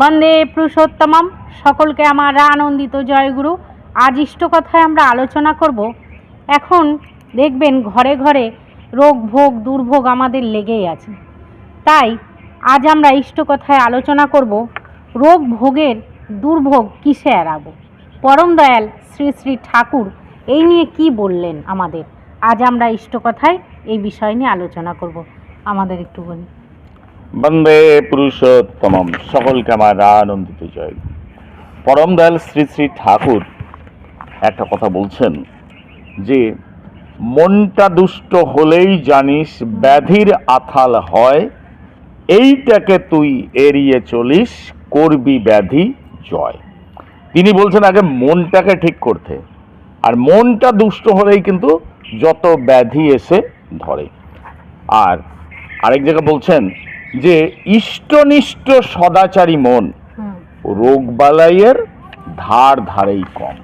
বন্দে পুরুষোত্তমম। সকলকে আমার আনন্দিত জয়গুরু। আজ ইষ্ট কথায় আমরা আলোচনা করব। এখন দেখবেন ঘরে ঘরে রোগ, ভোগ, দুর্ভোগ আমাদের লেগেই আছে। তাই আজ আমরা ইষ্ট কথায় আলোচনা করব, রোগ, ভোগের দুর্ভোগ কিসে এড়াবো? পরম দয়াল শ্রী শ্রী ঠাকুর এই নিয়ে কি বললেন আমাদের? আজ আমরা ইষ্ট কথায় এই বিষয় নিয়ে আলোচনা করব। আমাদের একটু বলি বন্দে পুরুষোত্তমম। সকলকে আমার আনন্দিত জয়। পরম দয়াল শ্রী শ্রী ঠাকুর একটা কথা বলছেন যে, মনটা দুষ্ট হলেই জানিস ব্যাধির আথাল হয়, এইটাকে তুই এড়িয়ে চলিস, করবি ব্যাধি, জয়। তিনি বলছেন আগে মনটাকে ঠিক করতে। আর মনটা দুষ্ট হলেই কিন্তু যত ব্যাধি এসে ধরে। আর আরেক জায়গায় বলছেন যে ইষ্টনিষ্ট সদাচারী মন রোগ বালাইয়ের ধার ধারেই কম।